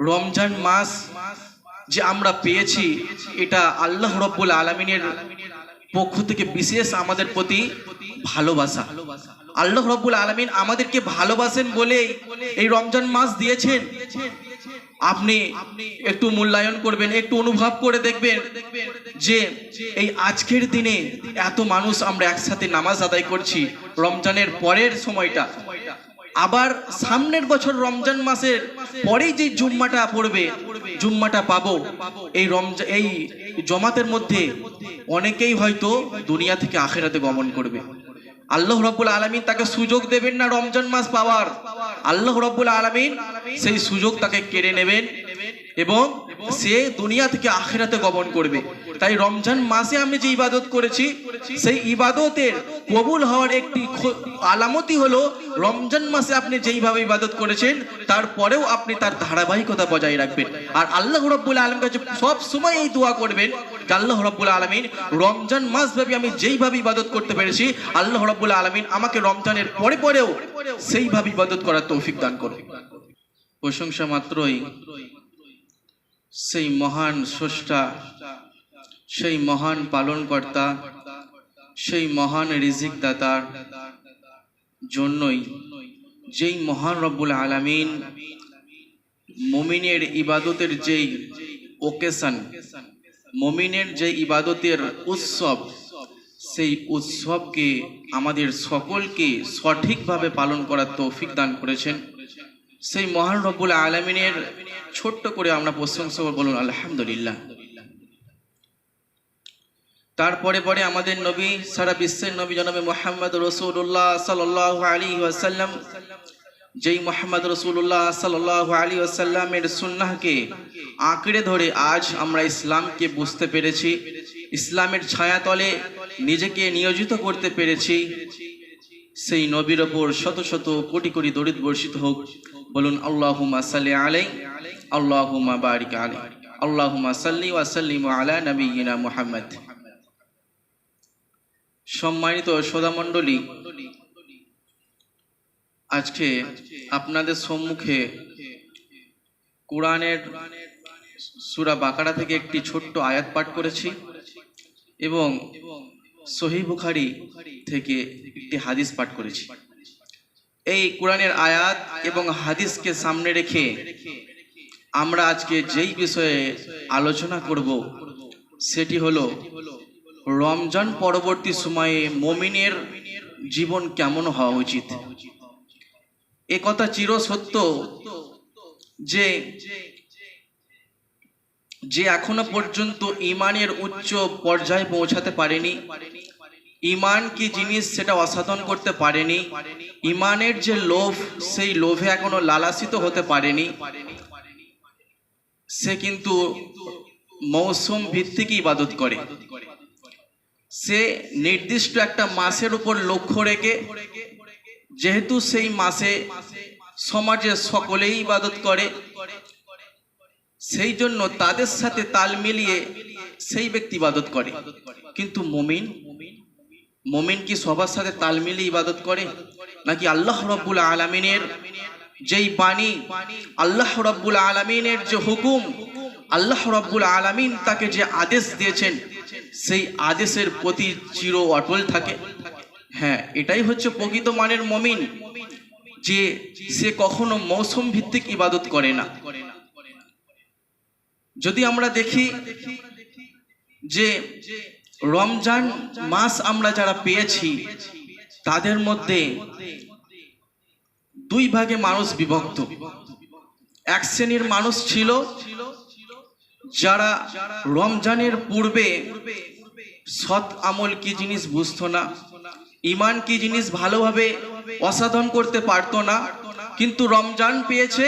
রমজান মাস যে আমরা পেয়েছি, এটা আল্লাহ রব্বুল আলমিনের পক্ষ থেকে বিশেষ আমাদের প্রতি ভালোবাসা। আল্লাহ রব্বুল আলমিন আমাদেরকে ভালোবাসেন বলেই এই রমজান মাস দিয়েছেন। আপনি একটু মূল্যায়ন করবেন, একটু অনুভব করে দেখবেন যে এই আজকের দিনে এত মানুষ আমরা একসাথে নামাজ আদায় করছি, রমজানের পরের সময়টা। আবার সামনের বছর রমজান মাসের পরেই যে জুম্মাটা পড়বে, জুম্মাটা পাবো, এই রমজান এই জমাতের মধ্যে অনেকেই হয়তো দুনিয়া থেকে আখেরাতে গমন করবে। আল্লাহ রব্বুল আলমিন তাকে সুযোগ দেবেন না রমজান মাস পাওয়ার। আল্লাহ রব্বুল আলমিন সেই সুযোগ তাকে কেড়ে নেবেন এবং সে দুনিয়া থেকে আখেরাতে গমন করবে। তাই রমজান মাসে আমি যে ইবাদত করেছি, সেই ইবাদতের কবুল হওয়ার একটি আলামতি হলো, রমজান মাসে আপনি যেইভাবে ইবাদত করেছেন, তারপরেও আপনি তার ধারাবাহিকতা বজায় রাখবেন। আর আল্লাহ রব্বুল আলম কাছে সব সময় এই দোয়া করবেন আল্লাহ রব্বুল আলমিন, রমজান মাস ভাবে আমি যেইভাবে ইবাদত করতে পেরেছি, আল্লাহ রব্বুল আলমিন আমাকে রমজানের পরে পরেও সেইভাবে ইবাদত করার তৌফিক দান করবে প্রশংসা মাত্রই সেই মহান স্রষ্টা সেই মহান পালনকর্তা, সেই মহান রিজিক দাতার জন্যই যেই মহান রব্বুল আলামিন মুমিনের ইবাদতের যেই ওকেশন মমিনের যে ইবাদতের উৎসব, সেই উৎসবকে আমাদের সকলকে সঠিকভাবে পালন করার তৌফিক দান করেছেন। সেই মহান রব্বুল আলমিনের ছোট্ট করে আমরা প্রশংসা বলুন আলহামদুলিল্লাহ। তারপরে পরে আমাদের নবী, সারা বিশ্বের নবী জনাবে মোহাম্মদ রসুল্লাহ সাল আলী ওয়াসাল্লাম, যেই মোহাম্মদ রসুল্লাহ সাল আলী ওয়াসাল্লামের সুন্নাহকে আঁকড়ে ধরে আজ আমরা ইসলামকে বুঝতে পেরেছি, ইসলামের ছায়াতলে নিজেকে নিয়োজিত করতে পেরেছি। সেই নবীর ওপর শত শত কোটি কোটি দরিদ বর্ষিত হোক, বলুন আল্লাহুমা সাল্লি আলাই আল্লাহুমা বারিক আলাই আল্লাহুমা সাল্লি ওয়া সাল্লিম আলা নবিয়িনা মুহাম্মদ। সম্মানিত সদামণ্ডলী, আজকে আপনাদের সম্মুখে কোরআনের সুরা বাকারা থেকে একটি ছোট্ট আয়াত পাঠ করেছি এবং সহি বুখারি থেকে একটি হাদিস পাঠ করেছি। এই কোরআনের আয়াত এবং হাদিসকে সামনে রেখে আমরা আজকে যেই বিষয়ে আলোচনা করব, সেটি হলো রমজান পরবর্তী সময়ে মমিনের জীবন কেমন হওয়া উচিত? এ কথা চির সত্য যে যে এখনও পর্যন্ত ইমানের উচ্চ পর্যায়ে পৌঁছাতে পারেনি। ইমান কি জিনিস সেটা অসাধন করতে পারেনি। ইমানের যে লোভ, সেই লোভে এখনও লালাসিত হতে পারেনি। সে কিন্তু মৌসুম ভিত্তিক ইবাদত করে। সে নির্দিষ্ট একটা মাসের উপর লক্ষ্য রেখে, যেহেতু সেই মাসে সমাজে সকলেই ইবাদত করে, সেই জন্য তাদের সাথে তাল মিলিয়ে সেই ব্যক্তি ইবাদত করে। কিন্তু মমিন মমিন কি সবার সাথে তাল মিলিয়ে ইবাদত করে? নাকি আল্লাহ রব্বুল আলমিনের যেই বাণী, আল্লাহ রব্বুল আলমিনের যে হুকুম, আল্লাহ রব্বুল আলমিন তাকে যে আদেশ দিয়েছেন সেই আদেশের প্রতি চির অটল থাকে। হ্যাঁ এটাই হচ্ছে প্রকৃত মানের মমিন, যে সে কখনো মৌসুম ভিত্তিক ইবাদত করে না। যদি আমরা দেখি যে রমজান মাস আমরা যারা পেয়েছি, তাদের মধ্যে দুই ভাগে মানুষ বিভক্ত। এক শ্রেণির মানুষ ছিল যারা রমজানের পূর্বে সৎ আমল কি জিনিস বুঝতো না ইমান কি জিনিস ভালোভাবে অসাধন করতে পারতো না, কিন্তু রমজান পেয়েছে।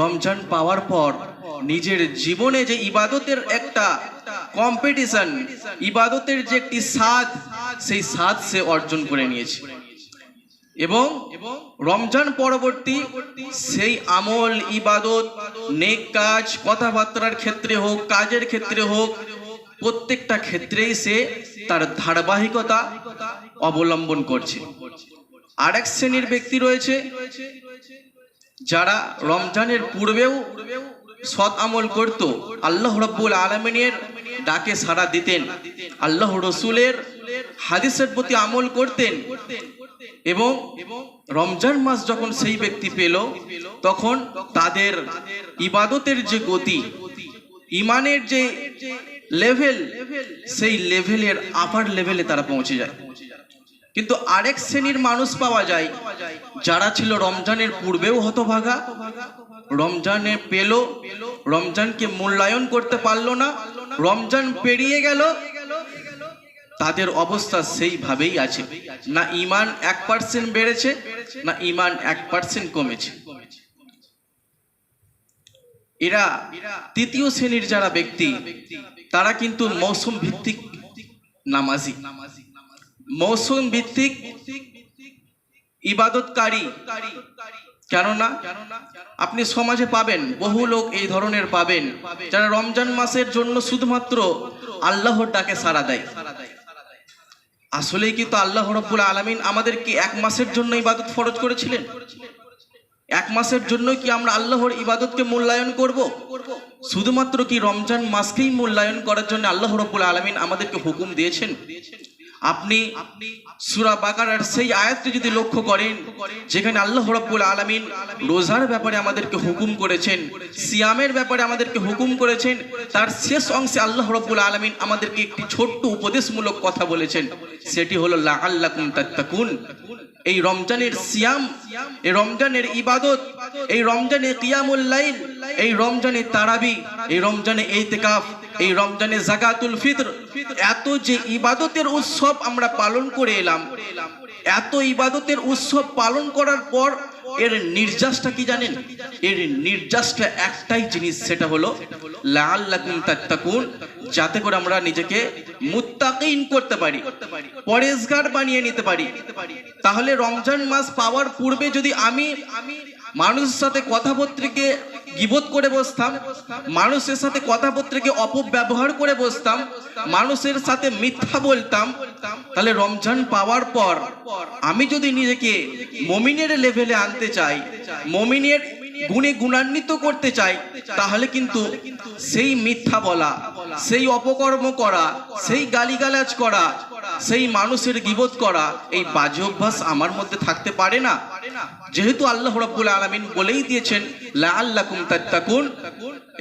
রমজান পাওয়ার পর নিজের জীবনে যে ইবাদতের একটা কম্পিটিশন ইবাদতের যে একটি স্বাদ, সেই স্বাদ সে অর্জন করে নিয়েছে। এবং রমজান পরবর্তী সেই আমল, ইবাদত, নেক কাজ, কথাবার্তার ক্ষেত্রে হোক, কাজের ক্ষেত্রে হোক, প্রত্যেকটা ক্ষেত্রেই সে তার ধারাবাহিকতা অবলম্বন করছে। আরেক শ্রেণির ব্যক্তি রয়েছে যারা রমজানের পূর্বেও সৎ আমল করত। আল্লাহ রব্বুল আলমিনের ডাকে সাড়া দিতেন। আল্লাহ রসুলের হাদিসের প্রতি আমল করতেন। এবং রমজান মাস যখন সেই ব্যক্তি পেল, তখন তাদের ইবাদতের যে গতি, ইমানের যে লেভেল সেই লেভেলের আপার লেভেলে তারা পৌঁছে যায়। কিন্তু আরেক শ্রেণির মানুষ পাওয়া যায়, যারা ছিল রমজানের পূর্বেও হতভাগা, রমজানে পেল, রমজানকে মূল্যায়ন করতে পারল না, রমজান পেরিয়ে গেল তাদের অবস্থা সেইভাবেই আছে। না ইমান এক পার্সেন্ট বেড়েছে, না ইমান এক পার্সেন্ট কমেছে। এরা তৃতীয় শ্রেণির যারা ব্যক্তি, তারা কিন্তু মৌসুম ভিত্তিক নামাজি। মৌসুম ভিত্তিক ইবাদতকারী। কেননা আপনি সমাজে পাবেন, বহু লোক এই ধরনের পাবেন, যারা রমজান মাসের জন্য শুধুমাত্র আল্লাহর ডাকে সাড়া দেয়। আসলেই কিন্তু আল্লাহ রব্বুল আলমিন আমাদেরকে এক মাসের জন্য ইবাদত ফরজ করেছিলেন? এক মাসের জন্য কি আমরা আল্লাহর ইবাদতকে মূল্যায়ন করব? শুধুমাত্র কি রমজান মাসকেই মূল্যায়ন করার জন্য আল্লাহ রব্বুল আলমিন আমাদেরকে হুকুম দিয়েছেন? আপনি সুরা বাকারার সেই আয়াতটি যদি লক্ষ্য করেন, যেখানে আল্লাহ রব্বুল আলমিন রোজার ব্যাপারে আমাদেরকে হুকুম করেছেন, সিয়ামের ব্যাপারে আমাদেরকে হুকুম করেছেন, তার শেষ অংশে আল্লাহ রব্বুল আলমিন আমাদেরকে একটি ছোট্ট উপদেশমূলক কথা বলেছেন। সেটি হলো, লাআল্লাকুম তাত্তাকুন। এই রমজানের সিয়াম, এই রমজানের ইবাদত, এই রমজানে কিয়ামুল লাইল, এই রমজানে তারাবি, এই রমজানে এই এইতেকাফ এই রমজানে জাকাতুল ফিতর, এত যে ইবাদতের উৎসব আমরা পালন করে এলাম, এত ইবাদতের উৎসব পালন করার পর এর নির্যাসটা কি জানেন? এর নির্যাসটা একটাই জিনিস, সেটা হলো তাত্তাকুন, যাতে করে আমরা নিজেকে মুত্তাকিন করতে পারি পরেশগার বানিয়ে নিতে পারি। তাহলে রমজান মাস পাওয়ার পূর্বে যদি আমি মানুষের সাথে কথাপত্রিকে গিবত করে বসতাম, মানুষের সাথে কথাপত্রিকে অপব্যবহার করে বসতাম, মানুষের সাথে মিথ্যা বলতাম। তাহলে রমজান পাওয়ার পর আমি যদি নিজেকে মমিনের লেভেলে আনতে চাই, মমিনের গুণে গুণান্বিত করতে চাই, তাহলে কিন্তু সেই মিথ্যা বলা, সেই অপকর্ম করা, সেই গালিগালাজ করা, সেই মানুষের গিবত করা, এই বাজে অভ্যাস আমার মধ্যে থাকতে পারে না। যেহেতু আল্লাহ রাব্বুল আলামিন বলেই দিয়েছেন, লাআল্লাকুম তাত্তাকুন।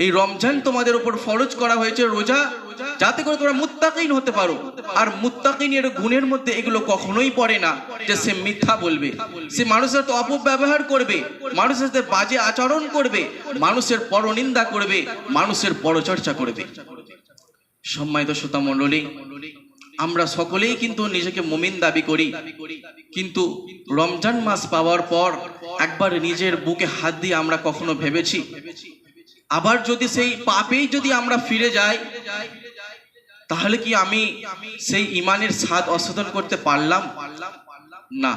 এই রমজান তোমাদের উপর ফরজ করা হয়েছে রোজা, যাতে করে তোমরা মুত্তাকিন হতে পারো। আর মুত্তাকিনের গুণের মধ্যে এগুলো কখনোই পড়ে না যে সে মিথ্যা বলবে। সে মানুষের সাথে অপব্যবহার করবে, মানুষের সাথে বাজে আচরণ করবে, মানুষের পরনিন্দা করবে, মানুষের পরচর্চা করবে। সম্মানিত শ্রোতা মণ্ডলী আমরা সকলেই কিন্তু নিজেকে মমিন দাবি করি। কিন্তু রমজান মাস পাওয়ার পর একবার নিজের বুকে হাত দিয়ে আমরা কখনো ভেবেছি। আবার যদি সেই পাপেই যদি আমরা ফিরে যাই, তাহলে কি আমি সেই ইমানের স্বাদ অশোধন করতে পারলাম? না।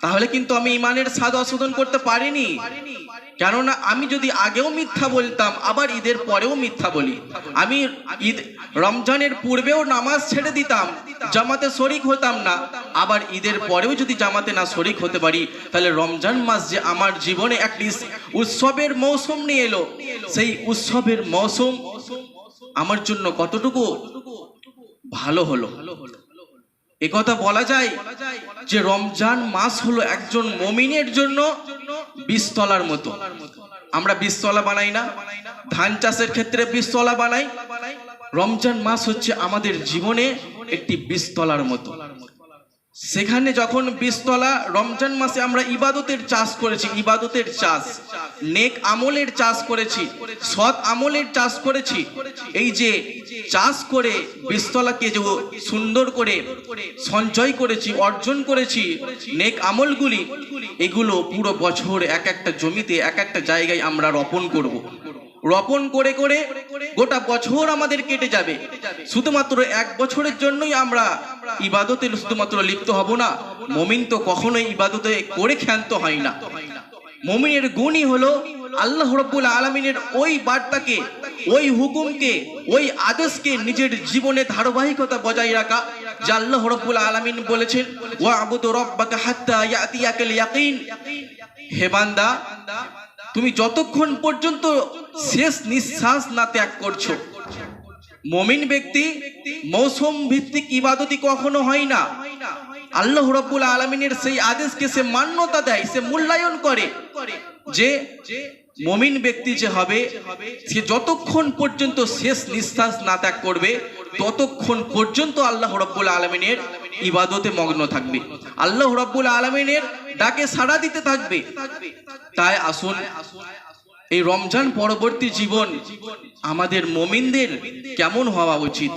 তাহলে কিন্তু আমি ইমানের স্বাদ অশোধন করতে পারিনি। কেননা আমি যদি আগেও মিথ্যা বলতাম, আবার ঈদের পরেও মিথ্যা বলি। আমি ঈদ, রমজানের পূর্বেও নামাজ ছেড়ে দিতাম, জামাতে শরিক হতাম না। আবার ঈদের পরেও যদি জামাতে না শরিক হতে পারি, তাহলে রমজান মাস যে আমার জীবনে একটি উৎসবের মৌসুম নিয়ে এলো। সেই উৎসবের মৌসুম আমার জন্য কতটুকু ভালো হলো? একথা বলা যায় যে রমজান মাস হলো একজন মমিনের জন্য বীজতলার মতো। আমরা বীজতলা বানাই না। ধান চাষের ক্ষেত্রে বীজতলা বানাই। রমজান মাস হচ্ছে আমাদের জীবনে একটি বীজতলার মতো। সেখানে যখন বীজতলা রমজান মাসে আমরা ইবাদতের চাষ করেছি, ইবাদতের চাষ, নেক আমলের চাষ করেছি, সৎ আমলের চাষ করেছি, এই যে চাষ করে বীজতলাকে যে সুন্দর করে সঞ্চয় করেছি, অর্জন করেছি, নেক আমলগুলি, এগুলো পুরো বছর এক একটা জমিতে, এক একটা জায়গায় আমরা রোপণ করব। রোপণ করে করে গোটা বছর আমাদের কেটে যাবে। শুধুমাত্র এক বছরের জন্যই আমরা ইবাদতে শুধুমাত্র লিপ্ত হব না। মমিন তো কখনোই ইবাদতে করে ক্ষান্ত হয় না। মমিনের গুণই হলো আল্লাহ রব্বুল আলমিনের ওই বার্তাকে, ওই হুকুমকে, ওই আদেশকে নিজের জীবনে ধারাবাহিকতা বজায় রাখা, যে আল্লাহ রব্বুল আলমিন বলেছেন ওয়া আবুদু রব্বাকা হাত্তা ইয়াতিয়াকাল ইয়াকিন। হে তুমি যতক্ষণ পর্যন্ত শেষ নিঃশ্বাস না ত্যাগ করছ। মমিন ব্যক্তি মৌসুম ভিত্তিক ইবাদতি কখনো হয় না। আল্লাহ রব্বুল আলমিনের সেই আদেশকে সে মান্যতা দেয়, সে মূল্যায়ন করে যে মমিন ব্যক্তি যে হবে, সে যতক্ষণ পর্যন্ত শেষ নিঃশ্বাস না ত্যাগ করবে, ততক্ষণ পর্যন্ত আল্লাহ রব্বুল আলমিনের ইবাদতে মগ্ন থাকবে। আল্লাহ রব্বুল আলমিনের ডাকে সাড়া দিতে থাকবে। তাই আসুন এই রমজান পরবর্তী জীবন আমাদের মমিনদের কেমন হওয়া উচিত?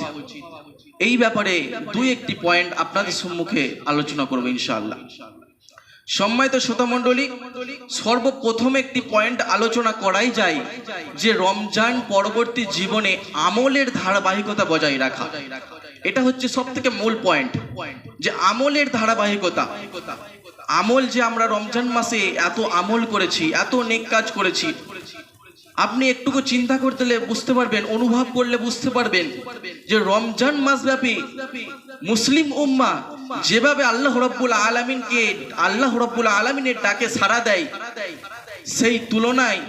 এই ব্যাপারে দুই একটি পয়েন্ট আপনাদের সম্মুখে আলোচনা করব ইনশাআল্লাহ। সম্মানিত শ্রোতা মণ্ডলী, সর্বপ্রথম একটি পয়েন্ট আলোচনা করাই যায় যে রমজান পরবর্তী জীবনে আমলের ধারাবাহিকতা বজায় রাখা। এটা হচ্ছে সব থেকে মূল পয়েন্ট যে আমলের ধারাবাহিকতা। আমল যে আমরা রমজান মাসে এত আমল করেছি, এত নেক কাজ করেছি আপনি একটুকু চিন্তা করতে বুঝতে পারবেন, অনুভব করলে বুঝতে পারবেন যে রমজান মাস ব্যাপী মুসলিম উম্মা যেভাবে আল্লাহ রব্বুল আলমিনকে, আল্লাহ রব্বুল আলমিনের ডাকে সাড়া দেয়, সেই তুলনায়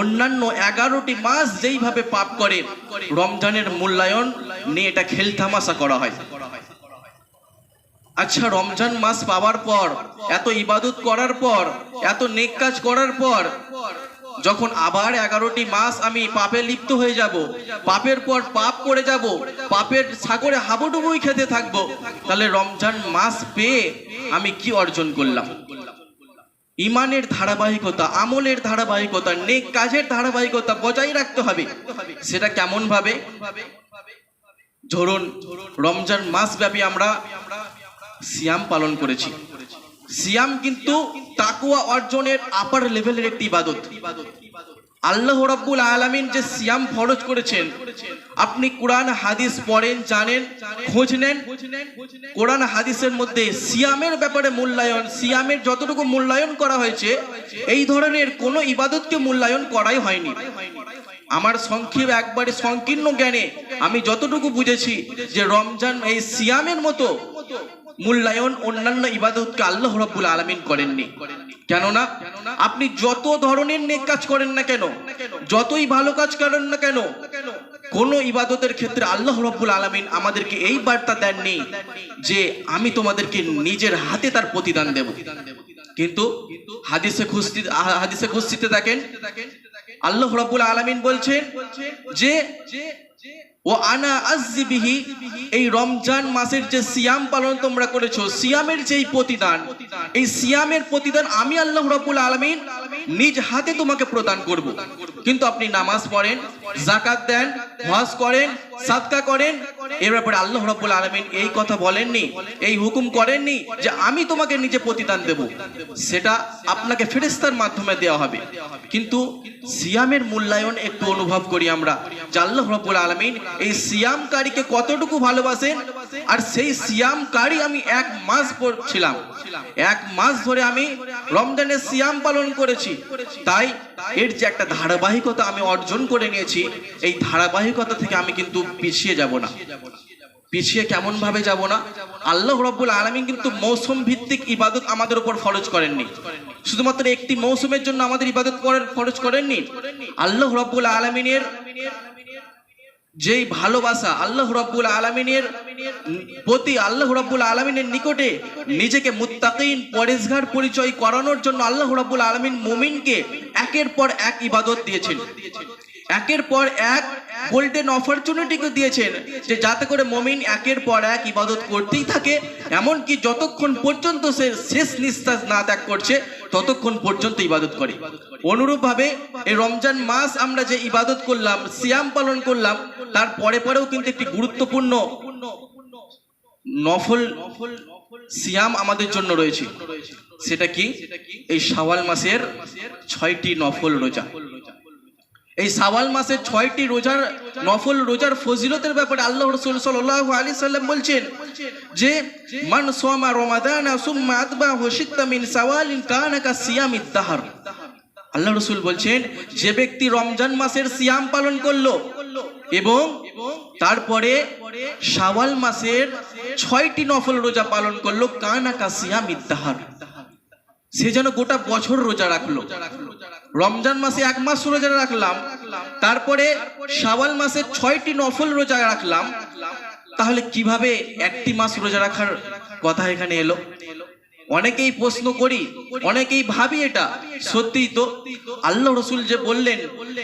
অন্যান্য এগারোটি মাস যেইভাবে পাপ করে, রমজানের মূল্যায়ন নিয়ে এটা খেলতামাশা করা হয়। আচ্ছা রমজান মাস পাওয়ার পর, এত ইবাদত করার পর, এত নেক কাজ করার পর যখন আবার এগারোটি মাস আমি পাপে লিপ্ত হয়ে যাব, পাপের পর পাপ করে যাব, পাপের সাগরে হাবুডুবুই খেতে থাকব, তাহলে রমজান মাস পেয়ে আমি কি অর্জন করলাম? ইমানের ধারাবাহিকতা, আমলের ধারাবাহিকতা, নেক কাজের ধারাবাহিকতা বজায় রাখতে হবে। সেটা কেমন ভাবে ধরুন, রমজান মাস ব্যাপী আমরা সিয়াম পালন করেছি। সিয়াম কিন্তু তাকুয়া অর্জনের আপার লেভেলের একটি ইবাদত। আল্লাহ রাব্বুল আলামিন যে সিয়াম ফরজ করেছেন, আপনি কোরআন, হাদিস পড়েন, জানেন, খোঁজ নেন। কোরআন, হাদিসের মধ্যে সিয়ামের ব্যাপারে মূল্যায়ন, সিয়ামের যতটুকু মূল্যায়ন করা হয়েছে, এই ধরনের কোনো ইবাদতকে মূল্যায়ন করাই হয়নি। আমার সংক্ষেপ একবারে সংকীর্ণ জ্ঞানে আমি যতটুকু বুঝেছি যে রমজান এই সিয়ামের মতো মূল্যায়ন অন্যান্য ইবাদতকে আল্লাহ রাব্বুল আলামিন করেননি। কেননা, আপনি যত ধরনের নেক কাজ করেন না কেন, যতই ভালো কাজ করেন না কেন, কোন ইবাদতের ক্ষেত্রে আল্লাহ রাব্বুল আলামিন আমাদেরকে এই বার্তা দেননি যে আমি তোমাদেরকে নিজের হাতে তার প্রতিদান দেব। কিন্তু হাদিসে খুশি হাদিসে খুশিতে দেখেন, আল্লাহ রাব্বুল আলামিন বলছেন যে ও আনা আজিবিহি এই রমজান মাসের যে সিয়াম পালন তোমরা করেছ, সিয়ামের যেই প্রতিদান, এই সিয়ামের প্রতিদান আমি আল্লাহ রাব্বুল আলামিন নিজ হাতে তোমাকে প্রদান করব। কিন্তু আপনি নামাজ পড়েন জাকাত দেন হজ করেন, সাদকা করেন। এর ব্যাপারে আল্লাহ রাব্বুল আলামিন এই কথা বলেননি, এই হুকুম করেননি যে আমি তোমাকে নিজে প্রতিদান দেব। সেটা আপনাকে ফেরেস্তার মাধ্যমে দেওয়া হবে। কিন্তু সিয়ামের মূল্যায়ন একটু অনুভব করি আমরা, যে আল্লাহ রাব্বুল আলামিন এই সিয়ামকারীকে কতটুকু ভালোবাসেন, আর সেই সিয়ামকারী আমি এক মাস ছিলাম। এক মাস ধরে আমি রমজানের সিয়াম পালন করেছি। তাই এর যে একটা ধারাবাহিকতা আমি অর্জন করে নিয়েছি, এই ধারাবাহিকতা থেকে আমি কিন্তু পিছিয়ে যাব না। পিছিয়ে কেমন ভাবে যাব না? আল্লাহ রব্বুল আলমিন কিন্তু মৌসুম ভিত্তিক ইবাদত আমাদের উপর ফরজ করেননি। শুধুমাত্র একটি মৌসুমের জন্য আমাদের ইবাদত করার ফরজ করেননি। আল্লাহ রব্বুল আলমিনের যেই ভালোবাসা আল্লাহ রব্বুল আলমিনের প্রতি আল্লাহ রব্বুল আলমিনের নিকটে নিজেকে মুত্তাকিন পরেশঘার পরিচয় করানোর জন্য আল্লাহ রব্বুল আলমিন মুমিনকে একের পর এক ইবাদত দিয়েছেন। একের পর এক গোল্ডেন অপরচুনিটিকে দিয়েছেন, যে যাতে করে মমিন একের পর এক ইবাদত করতেই থাকে। এমনকি যতক্ষণ পর্যন্ত সে শেষ নিঃশ্বাস না ত্যাগ করছে, ততক্ষণ পর্যন্ত ইবাদত করে। অনুরূপভাবে এই রমজান মাস আমরা যে ইবাদত করলাম, সিয়াম পালন করলাম, তার পরে পরেও কিন্তু একটি গুরুত্বপূর্ণ নফল সিয়াম আমাদের জন্য রয়েছে। সেটা কি? এই শাওয়াল মাসের ছয়টি নফল রোজা। এই সাওয়াল মাসের ছয়টি রোজার নফল রোজার ফজিলতের ব্যাপারে আল্লাহ রসুল সাল্লাল্লাহু আলাইহি সাল্লাম বলছেন যে, মান সোমা রমাদান সুম্মা আতবাহু সিত্তা মিন সাওয়ালিন কানা কা সিয়ামিদ আল্লাহ রসুল বলছেন, যে ব্যক্তি রমজান মাসের সিয়াম পালন করল এবং তারপরে সাওয়াল মাসের ছয়টি নফল রোজা পালন করল কানা কা সিয়ামিদ দাহর সে যেন গোটা বছর রোজা রাখল। রমজান মাসে এক মাস রোজা রাখলাম, তারপরে শাওয়াল মাসে ছয়টি নফল রোজা রাখলাম, তাহলে কীভাবে একটি মাস রোজা রাখার কথা এখানে এলো? অনেকেই প্রশ্ন করি, অনেকেই ভাবি এটা, সত্যিই তো। আল্লাহ রসুল যে বললেন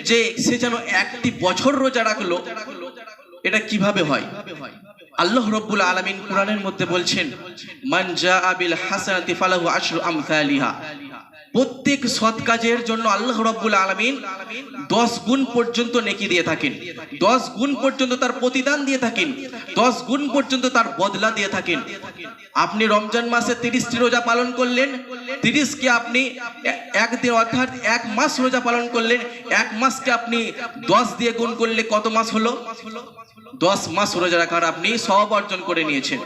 যে সে যেন একটি বছর রোজা রাখল এটা কীভাবে হয়? আল্লাহ রব্বুল আলামিন কোরআনের মধ্যে বলছেন মানজা আবিল বিল হাসানাতি ফালাহু আশরু আমসালিহা। প্রত্যেক সৎ কাজের জন্য আল্লাহ রব্বুল আলামিন দশ গুণ পর্যন্ত নেকি দিয়ে থাকেন। দশ গুণ পর্যন্ত তার প্রতিদান দিয়ে থাকেন। দশ গুণ পর্যন্ত তার বদলা দিয়ে থাকেন। আপনি রমজান মাসে তিরিশটি রোজা পালন করলেন তিরিশকে আপনি এ- একদিন অর্থাৎ এক মাস রোজা পালন করলেন, এক মাসকে আপনি দশ দিয়ে গুণ করলে কত মাস হলো? দশ মাস রোজা রাখার আপনি সব অর্জন করে নিয়েছেন।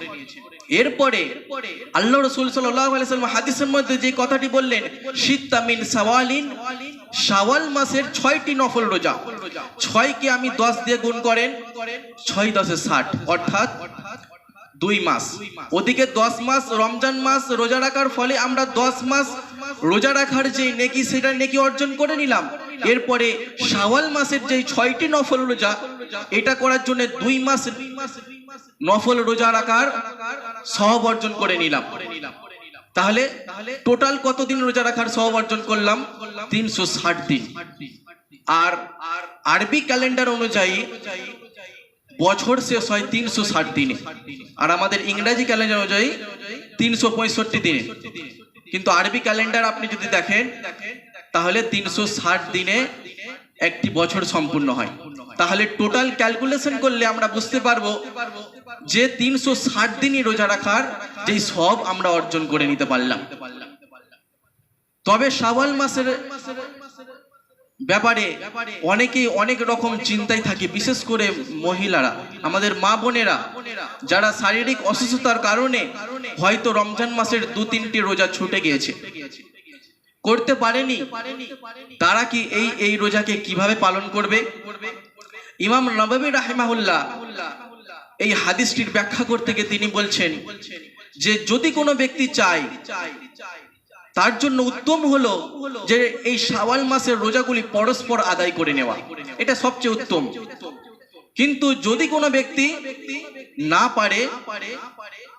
এরপরে আল্লাহ রসুল সাল্লাম হাদিসের মধ্যে যে কথাটি বললেন শীতামিন সাওয়ালিন, সাওয়াল মাসের ছয়টি নফল রোজা। ছয় কে আমি দশ দিয়ে গুণ করেন, ছয় দশে ষাট। অর্থাৎ দুই মাস। ওদিকে দশ মাস, রমজান মাস, রোজা রাখার ফলে আমরা দশ মাস রোজা রাখার যে নেকি, সেটা নেকি অর্জন করে নিলাম। এরপরে শাওয়াল মাসের যে ছয়টি নফল রোজা, এটা করার জন্য দুই মাস নফল রোজা রাখার সহব অর্জন করে নিলাম। তাহলে টোটাল কতদিন রোজা রাখার সহব অর্জন করলাম? তিনশো ষাট দিন। আর আরবি ক্যালেন্ডার অনুযায়ী বছর শেষ হয় তিনশো ষাট দিনে। আর আমাদের ইংরাজি ক্যালেন্ডার অনুযায়ী তিনশো পঁয়ষট্টি দিনে। কিন্তু আরবি ক্যালেন্ডার আপনি যদি দেখেন, তাহলে তিনশো ষাট দিনে একটি বছর সম্পূর্ণ হয়। তাহলে টোটাল ক্যালকুলেশন করলে আমরা বুঝতে পারব যে তিনশো ষাট দিনই রোজা রাখার যেই সব আমরা অর্জন করে নিতে পারলাম। তবে শাওয়াল মাসের ব্যাপারে অনেকেই অনেক রকম চিন্তায় থাকে, বিশেষ করে মহিলারা। আমাদের মা বোনেরা, যারা শারীরিক অসুস্থতার কারণে হয়তো রমজান মাসের দু তিনটি রোজা ছুটে গিয়েছে। করতে পারেনি? তারা কি এই এই রোজাকে কীভাবে পালন করবে? ইমাম নবাবী রাহেমাহুল্লাহ এই হাদিসটির ব্যাখ্যা করতে গিয়ে তিনি বলছেন যে, যদি কোনো ব্যক্তি চায় তার জন্য উত্তম হলো যে এই শাওয়াল মাসের রোজাগুলি পরস্পর আদায় করে নেওয়া। এটা সবচেয়ে উত্তম। কিন্তু যদি কোনো ব্যক্তি না পারে,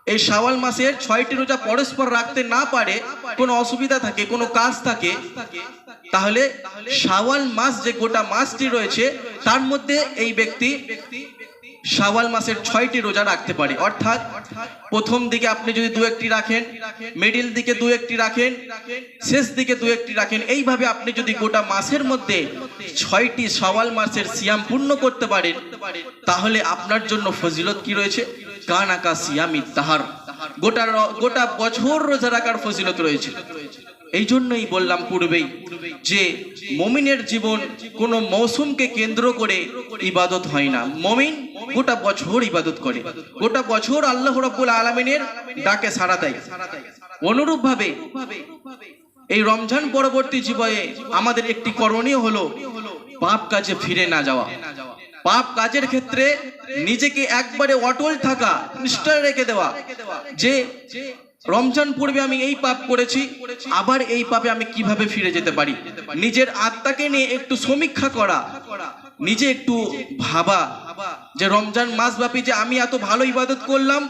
এই শাওয়াল মাসের ছয়টি রোজা পরস্পর রাখতে না পারে, কোনো অসুবিধা থাকে, কোনো কাজ থাকে, তাহলে শাওয়াল মাস যে গোটা মাসটি রয়েছে, তার মধ্যে এই ব্যক্তি শাওয়াল মাসের ছয়টি রোজা রাখতে পারে। অর্থাৎ প্রথম দিকে আপনি যদি দু একটি রাখেন মিডিল দিকে দু একটি রাখেন, শেষ দিকে দু একটি রাখেন, এইভাবে আপনি যদি গোটা মাসের মধ্যে ছয়টি শাওয়াল মাসের সিয়াম পূর্ণ করতে পারেন, তাহলে আপনার জন্য ফজিলত কি রয়েছে? কান আকা সিয়ামি তাহার। গোটা গোটা বছর রোজা রাখার ফজিলত রয়েছে। এই জন্যই বললাম পূর্বেই যে মমিনের জীবন কোনো মৌসুমকে কেন্দ্র করে ইবাদত হয় না। মমিন গোটা বছর ইবাদত করে। গোটা বছর আল্লাহ রব্বুল আলমিনের ডাকে সাড়া দেয়। অনুরূপ ভাবে এই রমজান পরবর্তী জীবনে আমাদের একটি করণীয় হলো পাপ কাজে ফিরে না যাওয়া। পাপ কাজের ক্ষেত্রে নিজেকে একবারে অটল থাকা, নিষ্ঠা রেখে দেওয়া। যে রমজান পূর্বে আমি এই পাপ করেছি, আবার এই পাপে আমি কীভাবে ফিরে যেতে পারি? নিজের আত্মাকে নিয়ে একটু সমীক্ষা করা, নিজে একটু ভাবা যে রমজান মাস ব্যাপী যে আমি এত ভালো ইবাদত করলাম,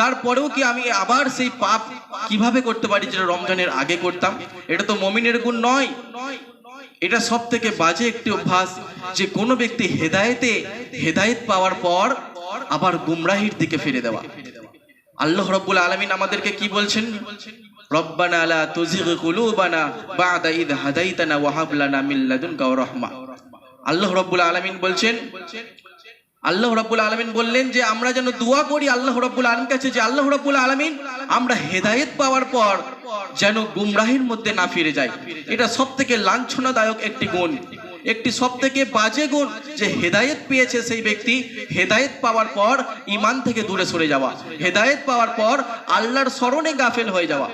তারপরেও কি আমি আবার সেই পাপ কীভাবে করতে পারি যেটা রমজানের আগে করতাম? এটা তো মমিনের গুণ নয়। এটা সব থেকে বাজে একটি অভ্যাস যে কোনো ব্যক্তি হেদায়েতে হেদায়েত পাওয়ার পর আবার গুমরাহির দিকে ফিরে দেওয়া। আল্লাহ রব্বুল আলামিন আমাদেরকে কি বলছেন? রব্বানা লা তুজিগ কুলুবানা বাদা ইদ হাদাইতানা ওয়া লানা লাদুনকা রাহমা। আল্লাহ বলছেন, আল্লাহ বললেন যে, আমরা যেন দোয়া করি আল্লাহ কাছে যে, আল্লাহ আমরা হেদায়েত পাওয়ার পর যেন গুমরাহির মধ্যে না ফিরে যাই। এটা সব থেকে লাঞ্ছনাদায়ক একটি গুণ। একটি সব থেকে বাজে গুণ যে হেদায়েত পেয়েছে সেই ব্যক্তি, হেদায়েত পাওয়ার পর ইমান থেকে দূরে সরে যাওয়া, হেদায়েত পাওয়ার পর আল্লাহর স্মরণে গাফেল হয়ে যাওয়া।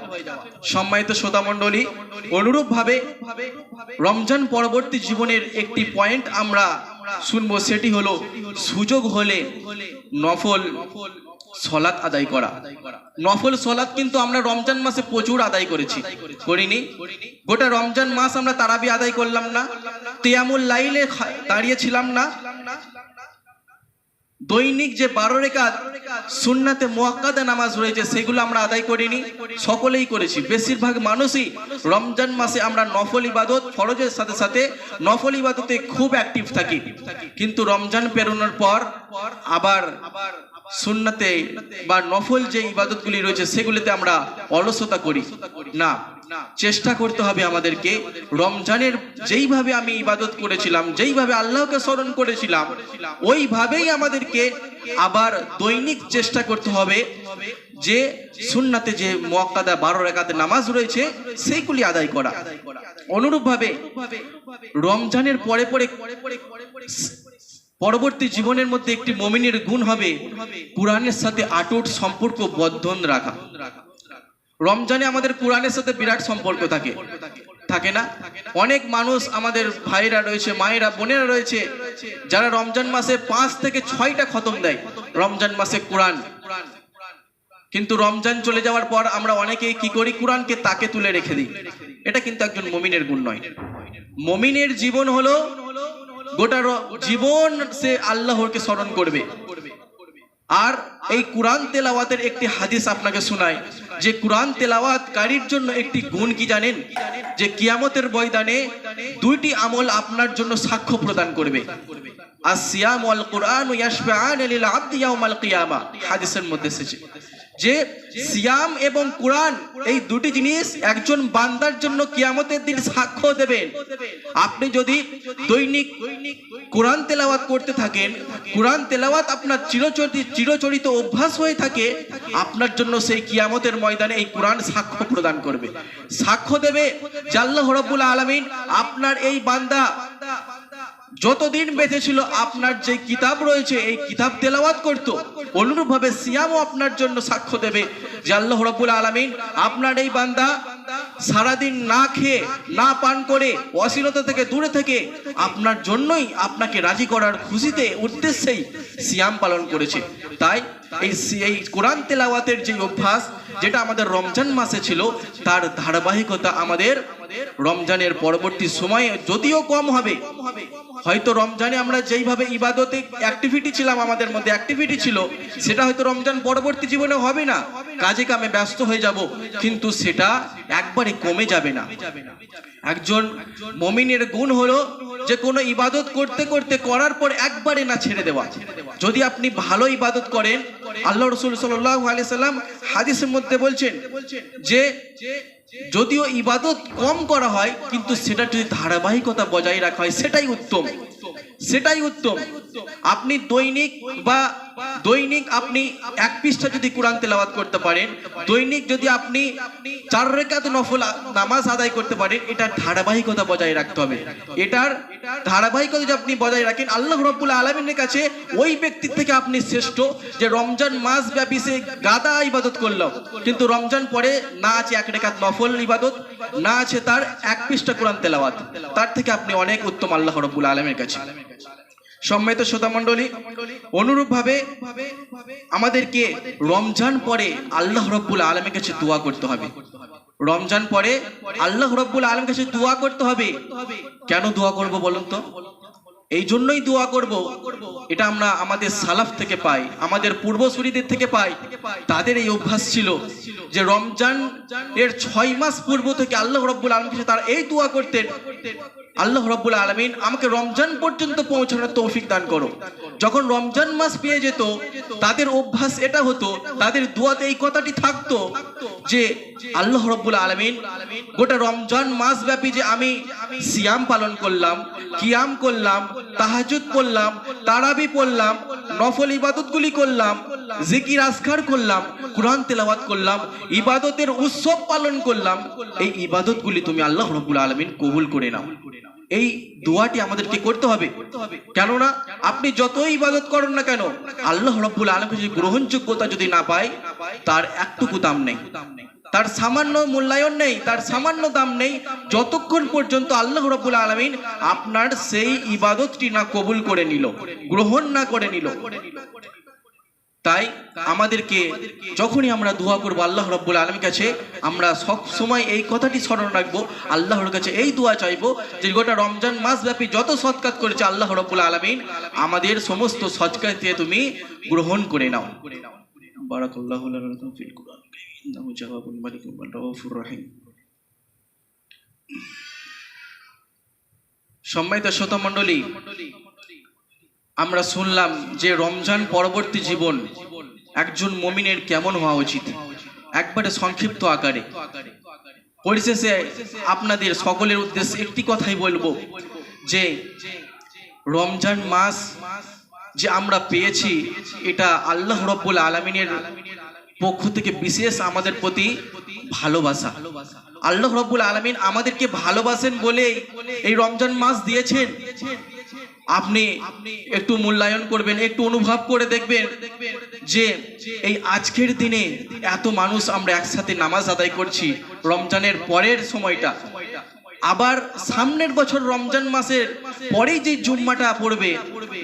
সম্মানিত শ্রোতা মণ্ডলী অনুরূপ ভাবে রমজান পরবর্তী জীবনের একটি পয়েন্ট আমরা শুনব, সেটি হলো সুযোগ হলে নফল সলাৎ আদায় করা। নফল সলাৎ কিন্তু আমরা রমজান মাসে প্রচুর আদায় করেছি। করিনি? গোটা রমজান মাস আমরা তারাবি আদায় করলাম না। তিয়ামুল লাইলে দাঁড়িয়েছিলাম না। দৈনিক যে বারো রেখাত সুন্নাতে মোয়াক্কাদা নামাজ রয়েছে, সেগুলো আমরা আদায় করিনি। সকলেই করেছি। বেশিরভাগ মানুষই রমজান মাসে আমরা নফল ইবাদত ফরজের সাথে সাথে নফল ইবাদতে খুব অ্যাক্টিভ থাকি। কিন্তু রমজান পেরোনোর পর আবার সুন্নাতে বা নফল যে ইবাদতগুলি রয়েছে, সেগুলিতে আমরা অলসতা করি। না, চেষ্টা করতে হবে আমাদেরকে। রমজানের যেইভাবে আমি ইবাদত করেছিলাম, যেইভাবে আল্লাহকে স্মরণ করেছিলাম, ওইভাবেই আমাদেরকে আবার দৈনিক চেষ্টা করতে হবে যে সুন্নাতে যে মোয়াক্কাদা বারো রেখাতে নামাজ রয়েছে, সেইগুলি আদায় করা। অনুরূপভাবে রমজানের পরে পরে পরবর্তী জীবনের মধ্যে একটি মমিনের গুণ হবে কোরআনের সাথে আটুট সম্পর্ক বদ্ধন রাখা। রমজানে আমাদের কোরআনের সাথে বিরাট সম্পর্ক থাকে। থাকে না? অনেক মানুষ আমাদের ভাইরা রয়েছে, মায়েরা, বোনেরা রয়েছে, যারা রমজান মাসে পাঁচ থেকে ছয়টা খতম দেয়। রমজান মাসে কোরআন। কিন্তু রমজান চলে যাওয়ার পর আমরা অনেকেই কি করি? কোরআনকে তাকে তুলে রেখে দিই। এটা কিন্তু একজন মমিনের গুণ নয়। মমিনের জীবন হলো গোটা জীবন সে আল্লাহকে স্মরণ করবে। আর এই কোরআন তেলাওয়াতের একটি হাদিস আপনাকে শোনায় যে কোরআন তেলাওয়াতকারীর জন্য একটি গুণ কি জানেন? যে কিয়ামতের ময়দানে দুইটি আমল আপনার জন্য সাক্ষ্য প্রদান করবে। আসিয়াম ওয়াল কোরআন ইয়াশফাআন লিল আবদি ইয়াউমাল কিয়ামা। হাদিসের মধ্যে এসেছে। যে সিয়াম এবং কোরআন, এই দুটি জিনিস একজন বান্দার জন্য কিয়ামতের দিন সাক্ষ্য দেবেন। আপনি যদি দৈনিক কোরআন তেলাওয়াত করতে থাকেন, কোরআন তেলাওয়াত আপনার চিরচরিত চিরচরিত অভ্যাস হয়ে থাকে, আপনার জন্য সেই কিয়ামতের ময়দানে এই কোরআন সাক্ষ্য প্রদান করবে। সাক্ষ্য দেবে যে আল্লাহ রব্বুল আলামিন আপনার এই বান্দা যতদিন বেঁচে ছিল আপনার যে কিতাব রয়েছে, এই কিতাব তেলাওয়াত করত। অনুরূপভাবে সিয়ামও আপনার জন্য সাক্ষ্য দেবে যে আল্লাহ রাব্বুল আলামিন আপনার এই বান্দা সারাদিন না খেয়ে, না পান করে, অশ্লীলতা থেকে দূরে থেকে আপনার জন্যই আপনাকে রাজি করার খুশিতে, উদ্দেশ্যেই সিয়াম পালন করেছে। তাই এই এই কোরআন তেলাওয়াতের যে অভ্যাস, যেটা আমাদের রমজান মাসে ছিল, তার ধারাবাহিকতা আমাদের রমজানের পরবর্তী সময়ে যদিও কম হবে, হয়তো রমজানে আমরা যেইভাবে ইবাদতে অ্যাক্টিভিটি ছিলাম, আমাদের মধ্যে অ্যাক্টিভিটি ছিল, সেটা হয়তো রমজান পরবর্তী জীবনে হবে না। কাজে কামে ব্যস্ত হয়ে যাব, কিন্তু সেটা একবারে কমে যাবে না। একজন মমিনের গুণ হলো যে কোনো ইবাদত করতে করতে করার পর একবারে না ছেড়ে দেওয়া। যদি আপনি ভালো ইবাদত করেন, আল্লাহ রসুল সাল্লাহ সাল্লাম হাদিসের মধ্যে বলছেন যে যদিও ইবাদত কম করা হয়, কিন্তু সেটা যদি ধারাবাহিকতা বজায় রাখা হয়, সেটাই উত্তম। সেটাই উত্তম। আপনি দৈনিক বা দৈনিক আপনি এক পৃষ্ঠা যদি কোরআন তেলাওয়াত করতে পারেন, দৈনিক যদি আপনি চার রেখাতে নফল নামাজ আদায় করতে পারেন, এটার ধারাবাহিকতা বজায় রাখতে হবে। এটার ধারাবাহিকতা যদি আপনি বজায় রাখেন, আল্লাহ রব্বুল আলমিনের কাছে ওই ব্যক্তির থেকে আপনি শ্রেষ্ঠ যে রমজান মাস ব্যাপী সে গাদা ইবাদত করল। কিন্তু রমজান পরে না আছে এক রেখাত নফল ইবাদত, না আছে তার এক পৃষ্ঠা কোরআন তেলাওয়াত। তার থেকে আপনি অনেক উত্তম আল্লাহ রব্বুল আলমের কাছে। সম্মানিত শ্রোতা মণ্ডলী অনুরূপ ভাবে আমাদেরকে রমজান পরে আল্লাহ রব্বুল আলমের কাছে দোয়া করতে হবে। রমজান পরে আল্লাহ রব্বুল আলমের কাছে দোয়া করতে হবে। কেন দোয়া করব বলুন তো? এই জন্যই দোয়া করব। এটা আমরা আমাদের সালাফ থেকে পাই, আমাদের পূর্বসূরিদের থেকে পাই। তাদের এই অভ্যাস ছিল যে রমজান এর ছয় মাস পূর্ব থেকে আল্লাহ রব্বুল আলম কাছে তারা এই দোয়া করতেন। আল্লাহ রব্বুল আলমিন আমাকে রমজান পর্যন্ত পৌঁছানোর তৌফিক দান করো। যখন রমজান মাস পেয়ে যেত, তাদের অভ্যাস এটা হতো, তাদের দোয়াতে এই কথাটি থাকতো যে আল্লাহ রব্বুল আলমিন, গোটা রমজান মাস ব্যাপী যে আমি সিয়াম পালন করলাম, কিয়াম করলাম তাহাজুদ করলাম তারাবি পড়লাম, নফল ইবাদতগুলি করলাম, জিকির আসকার করলাম, কোরআন তেলাওয়াত করলাম, ইবাদতের উৎসব পালন করলাম, এই ইবাদতগুলি তুমি আল্লাহ রব্বুল আলমিন কবুল করে নাও এই দোয়াটি আমাদেরকে করতে হবে। কেননা আপনি যতই ইবাদত করেন না কেন, আল্লাহ রব্বুল আলমের যদি গ্রহণযোগ্যতা যদি না পায়, তার একটুকু দাম নেই। তার সামান্য মূল্যায়ন নেই, তার সামান্য দাম নেই। যতক্ষণ পর্যন্ত আল্লাহ রব্বুল আলমিন আপনার সেই ইবাদতটি না কবুল করে নিল, গ্রহণ না করে নিল তাই আমাদেরকে যখনই আমরা দোয়া করব আল্লাহ রব্বুল আলমীর কাছে, আমরা সব সময় এই কথাটি স্মরণ রাখব, আল্লাহর কাছে এই দোয়া চাইব যে গোটা রমজান মাস ব্যাপী যত সৎকাত করেছে আল্লাহ রব্বুল আলমিন, আমাদের সমস্ত সৎকাতে তুমি গ্রহণ করে নাও। সম্মানিত শ্রোতা মণ্ডলী আমরা শুনলাম যে রমজান পরবর্তী জীবন একজন মমিনের কেমন হওয়া উচিত? একবারে সংক্ষিপ্ত আকারে। পরিশেষে আপনাদের সকলের উদ্দেশ্যে একটি কথাই বলব যে রমজান মাস যে আমরা পেয়েছি, এটা আল্লাহ রব্বুল আলমিনের পক্ষ থেকে বিশেষ আমাদের প্রতি ভালোবাসা। আল্লাহ রব্বুল আলমিন আমাদেরকে ভালোবাসেন বলে এই রমজান মাস দিয়েছেন। আপনি একটু মূল্যায়ন করবেন, একটু অনুভব করে দেখবেন যে এই আজকের দিনে এত মানুষ আমরা একসাথে নামাজ আদায় করছি, রমজানের পরের সময়টা। আবার সামনের বছর রমজান মাসের পরেই যে জুম্মাটা পড়বে,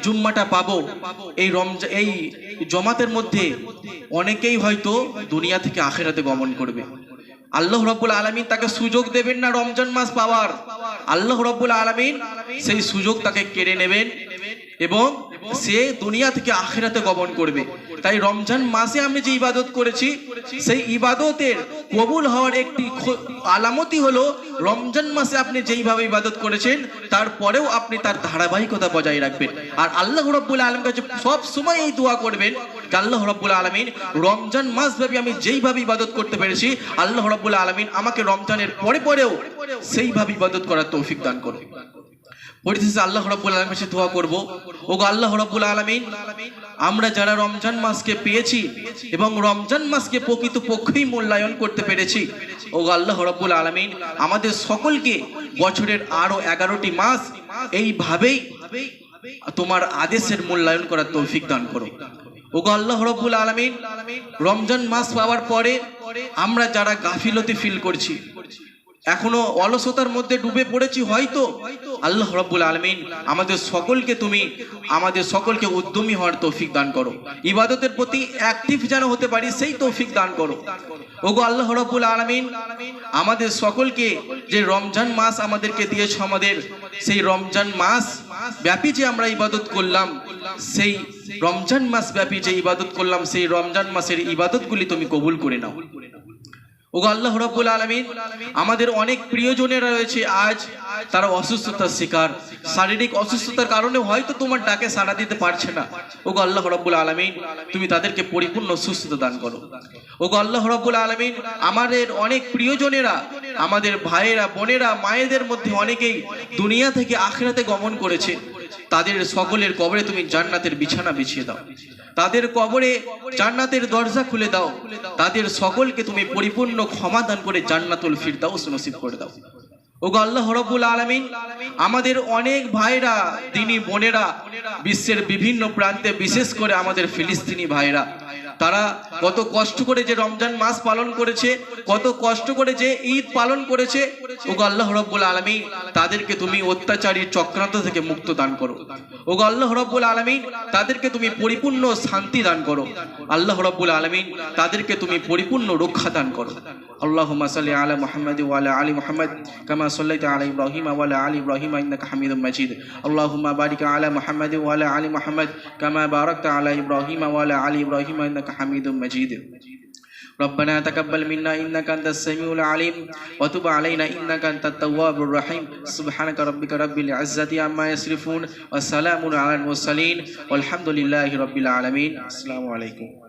জুম্মাটা পাবো, এই রমজান এই জমাতের মধ্যে অনেকেই হয়তো দুনিয়া থেকে আখেরাতে গমন করবে। আল্লাহ রব্বুল আলমিন তাকে সুযোগ দেবেন না রমজান মাস পাওয়ার। আল্লাহ রব্বুল আলমিন সেই সুযোগ তাকে কেড়ে নেবেন এবং সে দুনিয়া থেকে আখেরাতে গমন করবে। তাই রমজান মাসে আমি যে ইবাদত করেছি, সেই ইবাদতের কবুল হওয়ার একটি আলামতি হলো, রমজান মাসে আপনি যেইভাবে ইবাদত করেছেন, তারপরেও আপনি তার ধারাবাহিকতা বজায় রাখবেন। আর আল্লাহ রব্বুল আলম কাছে সব সময় এই দোয়া করবেন আল্লাহ রব্বুল আলমিন রমজান মাস ব্যাপী আমি যেইভাবে ইবাদত করতে পেরেছি, আল্লাহ রব্বুল আলমিন আমাকে রমজানের পরে পরেও সেইভাবে ইবাদত করার তৌফিক দান করবে পরিশেষে আল্লাহ রব্বুল আলমের কাছে দোয়া করব। ও আল্লাহ রব্বুল আলমিন, আমরা যারা রমজান মাসকে পেয়েছি এবং রমজান মাসকে প্রকৃত পক্ষেই মূল্যায়ন করতে পেরেছি ও আল্লাহ রব্বুল আলমিন, আমাদের সকলকে বছরের আরও এগারোটি মাস এইভাবেই তোমার আদেশের মূল্যায়ন করার তৌফিক দান করো ও গো আল্লাহ রব্বুল আলমিন, রমজান মাস পাওয়ার পরে আমরা যারা গাফিলতি ফিল করছি, এখনও অলসতার মধ্যে ডুবে পড়েছি, হয়তো? আল্লাহ রব্বুল আলমিন, আমাদের সকলকে তুমি, আমাদের সকলকে উদ্যমী হওয়ার তৌফিক দান করো। ইবাদতের প্রতি অ্যাক্টিভ যেন হতে পারি, সেই তৌফিক দান করো। ওগো আল্লাহ রব্বুল আলমিন, আমাদের সকলকে যে রমজান মাস আমাদেরকে দিয়েছ আমাদের, সেই রমজান মাস ব্যাপী যে আমরা ইবাদত করলাম সেই রমজান মাস ব্যাপী যে ইবাদত করলাম, সেই রমজান মাসের ইবাদতগুলি তুমি কবুল করে নাও। ওগো আল্লাহ রাব্বুল আলামিন, আমাদের অনেক প্রিয়জনেরা রয়েছে আজ, তারা অসুস্থতার শিকার। শারীরিক অসুস্থতার কারণে হয়তো তোমার ডাকে সাড়া দিতে পারছে না। ওগো আল্লাহ রাব্বুল আলামিন, তুমি তাদেরকে পরিপূর্ণ সুস্থতা দান করো। ওগো আল্লাহ রাব্বুল আলামিন, আমাদের অনেক প্রিয়জনেরা, আমাদের ভাইয়েরা, বোনেরা, মায়েদের মধ্যে অনেকেই দুনিয়া থেকে আখেরাতে গমন করেছে। তাদের সকলের কবরে তুমি জান্নাতের বিছানা বিছিয়ে দাও। তাদের কবরে জান্নাতের দরজা খুলে দাও। তাদের সকলকে তুমি পরিপূর্ণ ক্ষমা দান করে জান্নাতুল ফিরদাউস নসিব করে দাও। ওগো আল্লাহ রব্বুল আলমিন, আমাদের অনেক ভাইরা, দিনী বোনেরা, বিশ্বের বিভিন্ন প্রান্তে বিশেষ করে আমাদের ফিলিস্তিনি ভাইরা তারা কত কষ্ট করে যে রমজান মাস পালন করেছে, কত কষ্ট করে যে ঈদ পালন করেছে, ওগো আল্লাহ রব্বুল আলমিন তাদেরকে তুমি অত্যাচারী চক্রান্ত থেকে মুক্ত দান করো। ওগো আল্লাহ রব্বুল আলমিন তাদেরকে তুমি পরিপূর্ণ শান্তি দান করো। আল্লাহ রব্বুল আলমিন তাদেরকে তুমি পরিপূর্ণ রক্ষা দান করো। اللهم صل على محمد وعلى آل محمد كما صليت على إبراهيم وعلى آل إبراهيم إنك حميد مجيد. اللهم بارك على محمد وعلى آل محمد كما باركت على إبراهيم وعلى آل إبراهيم إنك حميد مجيد. ربنا تقبل منا إنك أنت السميع العليم وتب علينا إنك أنت التواب الرحيم. سبحانك ربك رب العزة عما يصفون وسلام على المرسلين والحمد لله رب العالمين. السلام عليكم.